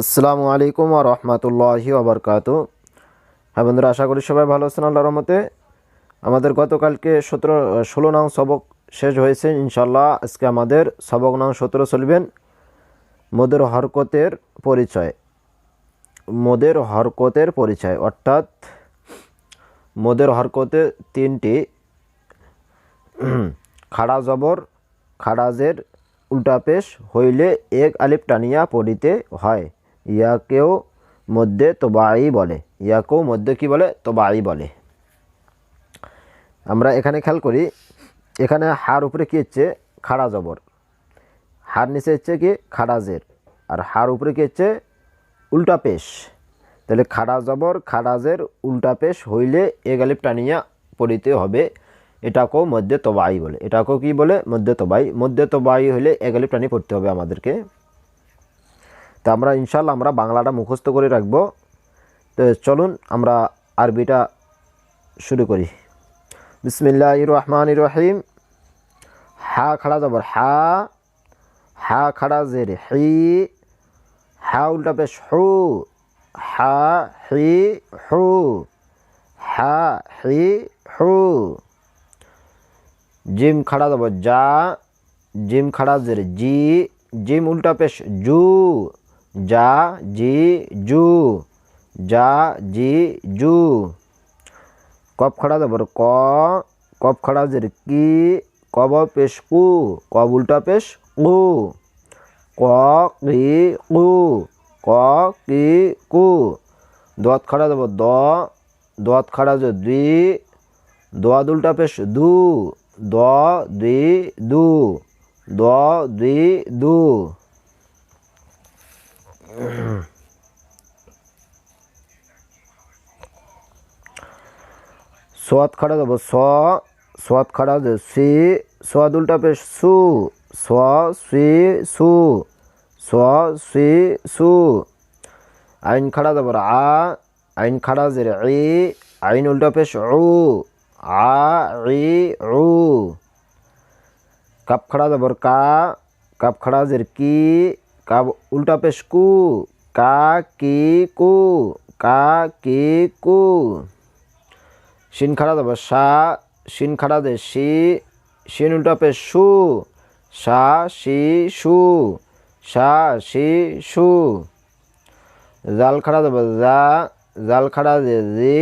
আসসালামু আলাইকুম আর রহমতুল্লাহি আবরকাত হ্যাঁ বন্ধুরা, আশা করি সবাই ভালো আছেন, আল্লাহর রহমতে। আমাদের গতকালকে সতেরো, ষোলো নং সবক শেষ হয়েছে ইনশাল্লাহ আজকে আমাদের সবক নং সতেরো চলবেন। মোদের হরকতের পরিচয়। মোদের হরকতের পরিচয়, অর্থাৎ মোদের হরকতে তিনটি খাড়া জবর, খাড়াজের উল্টা পেশ হইলে এক আলিফ টানিয়া পড়িতে হয়। ইয়াকেও মধ্যে তোবাই বলে। ইয়াকেও মধ্যে কি বলে? তোবাই বলে। আমরা এখানে খেয়াল করি, এখানে হার উপরে কি হচ্ছে? খাড়া জবর। হার নিচে হচ্ছে কি? খাড়াজের আর হার উপরে কি হচ্ছে? উল্টা পেশ। তাহলে খাড়া জবর খাড়াজের উল্টা পেশ হইলে এ গালিব টানিয়া পড়িতে হবে। এটাকেও মধ্যে তবাই বলে। এটাকেও কি বলে? মধ্যে তবাই মধ্যে তবাই হলে এ টানি পড়তে হবে আমাদেরকে। তো আমরা ইনশাল্লাহ আমরা বাংলাটা মুখস্থ করে রাখব। তো চলুন আমরা আরবিটা শুরু করি। বিসমিল্লাহ রহমান রহিম হা খাড়া জবর, হা হা খাড়া জের, হি, হা উল্টা পেশ, হু, হা, হি, হু, হা, হি, হু। জিম খাড়া দেবো যা, জিম খাড়া জের, জি, জিম উল্টা পেশ, জু যা জি জু, যা জি জু। কপ খাড়া দেবো ক কপ খাড়া জের কি কব পেশ কু কব উল্টা পেশ কু ক কি কু, ক কি কু। দত খাড়া দেবো দ দত খাড়া যে দুই। দোয়া উল্টা পেশ দু, দ দুই দু, দ দুই দু। সোয়াদ খাড়া দেবো। স, সোয়াদ খাড়া যে সি, সোয়াদ উল্টা পেশ, সু, স, সি, সু, স, সি, সু। আইন খাড়া দেবো আ, আইন খাড়া যে ই, আইন উল্টা পেশ, উ, আ, ই, উ। কাপ খাড়া দেবর কা, কাপ খাড়া জের কি কাপ উল্টা পেশ কু, কা, কি, কু, কা, কি, কু। শিন খাড়া দেবো, সা শিন খাড়া দে শি শিন উল্টা পেশ সু, সা শি সু, সা শি সু। জাল খাড়া দেবো, যা জাল খাড়া দে, জি,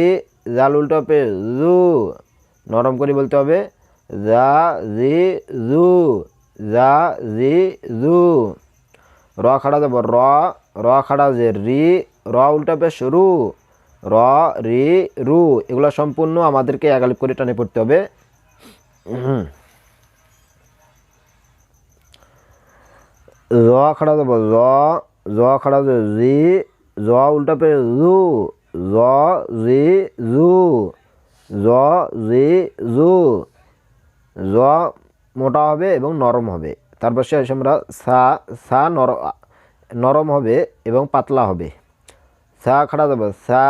জাল উল্টা পে জু। নরম করে বলতে হবে, যা, জি, জু, যা, জি, জু। র খাড়া দেবো, র র খাড়া যে রি, র উল্টা পেশ রু, র, রি, রু, এগুলো সম্পূর্ণ আমাদেরকে একালিপ করে টানে পড়তে হবে। জ খাড়া দেবো, জ জ খাড়া যে জি, জ উল্টা পে জু, জ জি জু, জ জি জু, জ মোটা হবে এবং নরম হবে। তারপর শেষ আমরা সা সা নর, নরম হবে এবং পাতলা হবে। সা খাড়া দেবো, সা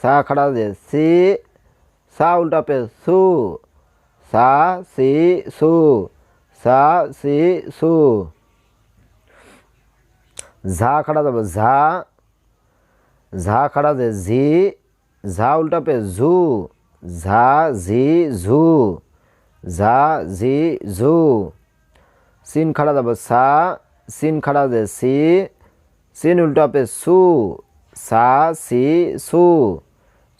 সা খাড়া দে, সি, সা উল্টা পে, সু, সা, সি, সু, সা, সি, সু। ঝা খাড়া দেবো, ঝা ঝা খাড়া দে, ঝি, ঝা উল্টা পে, ঝু, ঝা, ঝি, ঝু, ঝা, ঝি, ঝু। সিন খাড়া দেবো সা সিন খাড়া দে সি সিন পে সু সা সি সু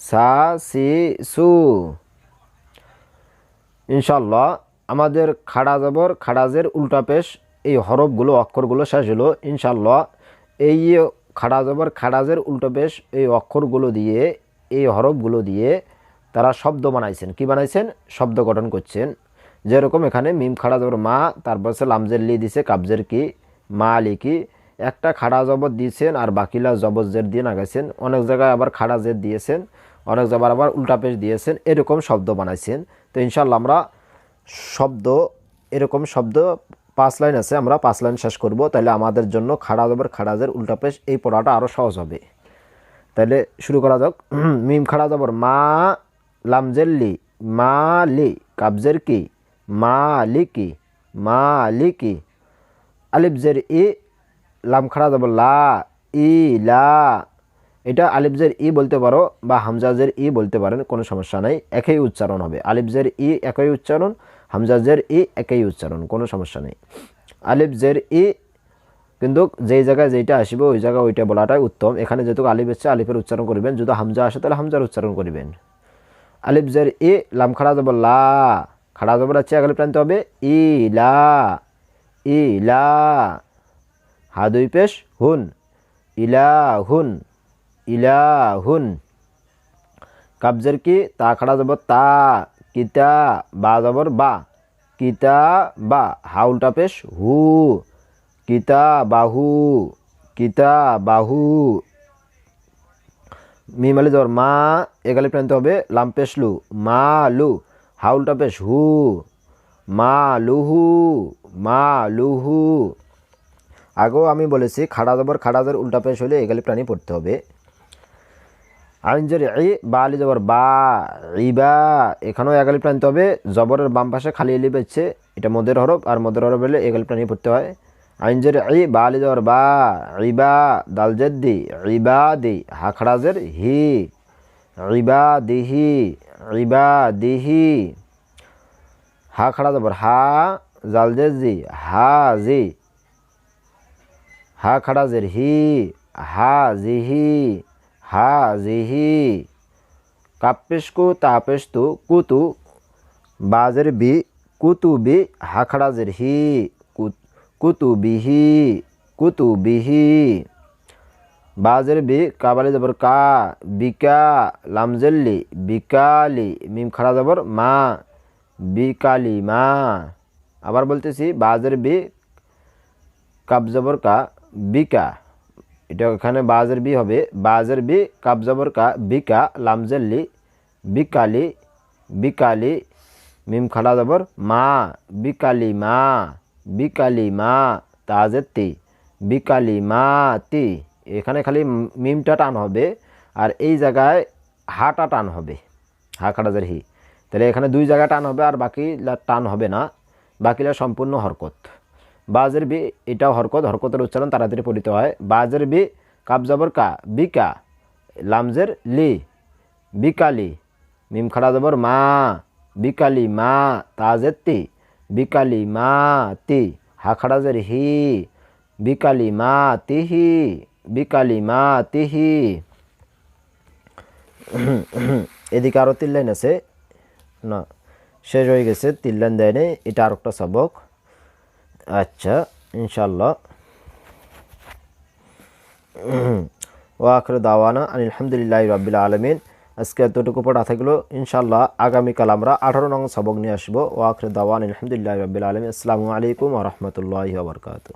সা সি সু ইনশাল্লাহ আমাদের খাড়া জবর খাড়াজের উল্টা পেশ এই হরফগুলো অক্ষরগুলো শেষ হলো ইনশাল্লাহ এই খাড়া জবর খাড়াজের উল্টো পেশ এই অক্ষরগুলো দিয়ে এই হরফগুলো দিয়ে তারা শব্দ বানাইছেন কি বানাইছেন শব্দ গঠন করছেন যেরকম এখানে মিম খাড়া জবর মা, তারপর সে লামজের লি দিছে, কাবজের কি, মা আলি কি, একটা খাড়া জবর দিয়েছেন আর বাকিলা জবর জের দিয়ে নাগাইছেন। অনেক জায়গায় আবার খাড়া জের দিয়েছেন, অনেক জায়গায় আবার উল্টা পেশ দিয়েছেন, এরকম শব্দ বানাইছেন। তো ইনশাল্লাহ আমরা শব্দ, এরকম শব্দ, পাঁচ লাইন আছে, আমরা পাঁচ লাইন শেষ করব। তাহলে আমাদের জন্য খাড়া জবর খাড়াজের উল্টা পেশ, এই পড়াটা আরও সহজ হবে। তাহলে শুরু করা যাক। মিম খাড়া জবর মা লামজেল্লি মা লি, কাবজের কি মা লিকি মা লিকি আলিফ ই, লাম খাড়া যাব লা ইলা এটা আলিফজের ই বলতে পারো বা হামজাজের ই বলতে পারেন, কোনো সমস্যা নাই, একই উচ্চারণ হবে। আলিফজের ই একই উচ্চারণ হামজাজের ই একই উচ্চারণ, কোনো সমস্যা নেই। আলিফজের ই কিন্তু যেই জায়গায় যেইটা আসবে, ওই জায়গায় ওইটা বলাটাই উত্তম। এখানে যেহেতু আলিফ এসছে, আলিফের উচ্চারণ করবেন। যদি হামজা আসে, তাহলে হামজার উচ্চারণ করবেন। আলিফজের ই, লাম খাড়া যাব লা খাড়া যাব আছে, আগালে প্রান্ত হবে ই লা ই লা হা দুই পেশ, হুন ইলা হুন ইলা হুন কাবজের কি? তা, খাড়া যাব তা, কিতা, বা যাবর বা। কিতা, বা, হা উল্টা পেশ, হু। কিতা বাহু কিতা বাহু মিমালি জ্বর, মা, এগালি প্রান্ত হবে, লাম পেশ, লু। মা, লু। হা উল্টা পেশ হু, মা লুহু মা লুহু। আগেও আমি বলেছি খাড়া জবর খাড়া জবর উল্টা পেশ হলে এগালি প্রাণী পড়তে হবে। আইনজের ই বা আলি জবর বা ইবা এখানেও এগালি প্রান্ত হবে। জবরের বাম পাশে খালি এলি পেয়েছে এটা মদের হরফ, আর মদের হরফ হলে এগালি প্রাণী পড়তে হয়। আইনজের ই বা আলি জবর বা ইবা জেদ্দি ইবা দি, হাখড়াজের হি। ইবা দিহি ইবা দিহি হা খাড়া জবর হা জাল জেজি হা জি হা খাড়াজের হি হা জিহি হা জিহি কাপেশকু তাপেশতু কুতু বাজের বি কুতু বি হা খাড়াজের হি কুতু বিহি কুতু বিহি বাজের বি কাবালি যাবর কা, বিকা, লামজেল্লি, বিকালি, মিম খাড়া জবর মা, বিকালি মা। আবার বলতেছি বাজের বি কাব জবর কা, বিকা। এটা এখানে বাজের বি হবে। বাজের বি কাব জবর কা, বিকা, লামজেল্লি, বিকালি বিকালি, মিম খাড়া জবর মা, বিকালি মা বিকালি মা তাজের তি বিকালি মা, তি। এখানে খালি মিমটা টান হবে আর এই জায়গায় হাটা টান হবে। হা খাড়াজের হি তাহলে এখানে দুই জায়গায় টান হবে আর বাকি টান হবে না। বাকিলা সম্পূর্ণ হরকত। বাজের বি, এটাও হরকত, হরকতের উচ্চারণ তাড়াতাড়ি পড়িত হয়। বাজের বি কাবজাবর কা বিকা লামজের লি বিকালি মিম খাড়া জবর মা বিকালি মা, তাজের তি বিকালি মা, তি, হা খাড়াজের হি বিকালি মা তিহি বিকালি মা তিহি এদিকে আরও তিন লাইন আছে। না, শেষ হয়ে গেছে, তিন লাইন দেয় নেই, এটা আর একটা সবক। আচ্ছা ইনশাল্লাহ ও আখরে দাওয়ানা আলহামদুলিল্লাহ রবিল আলমিন। আজকে এতটুকু পড়া থাকল ইনশাল্লাহ আগামীকাল আমরা আঠারো নং সবক নিয়ে আসব। ও আখরে দাওয়ান আলহামদুলিল্লাহ রবিল আলমিন। আসসালামু আলাইকুম রহমতুল্লাহ বরকাত